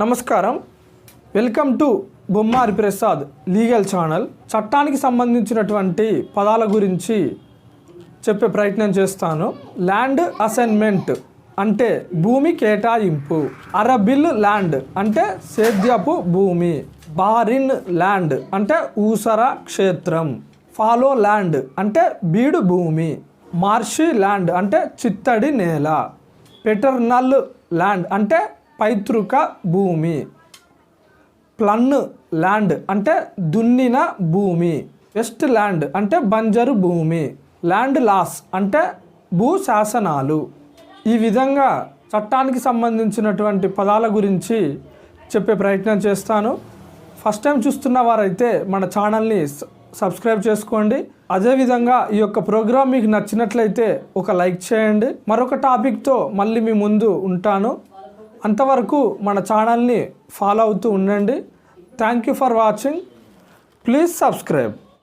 నమస్కారం. Welcome to Bommari Prasad legal channel. చట్టానికి సంబంధించినటువంటి పదాల గురించి చెప్పే ప్రయత్నం చేస్తాను. ల్యాండ్ అసైన్మెంట్ అంటే భూమి కేటాయింపు. అరబిల్ ల్యాండ్ అంటే సేద్యపు భూమి. బారిన్ ల్యాండ్ అంటే ఊసర క్షేత్రం. ఫాలో ల్యాండ్ అంటే బీడు భూమి. మార్షి ల్యాండ్ అంటే చిత్తడి నేల. పెటర్నల్ ల్యాండ్ అంటే పైతృక భూమి. ప్లన్ ల్యాండ్ అంటే దున్నిన భూమి. వెస్ట్ ల్యాండ్ అంటే బంజరు భూమి. ల్యాండ్ లాస్ అంటే భూ శాసనాలు ఈ విధంగా చట్టానికి సంబంధించినటువంటి పదాల గురించి చెప్పే ప్రయత్నం చేస్తాను. ఫస్ట్ టైం చూస్తున్న వారైతే మన ఛానల్ని సబ్స్క్రైబ్ చేసుకోండి. అదేవిధంగా ఈ యొక్క ప్రోగ్రాం మీకు నచ్చినట్లయితే ఒక లైక్ చేయండి. మరొక టాపిక్తో మళ్ళీ మీ ముందు ఉంటాను. అంతవరకు మన ఛానల్ని ఫాలో అవుతూ ఉండండి. Thank you for watching please subscribe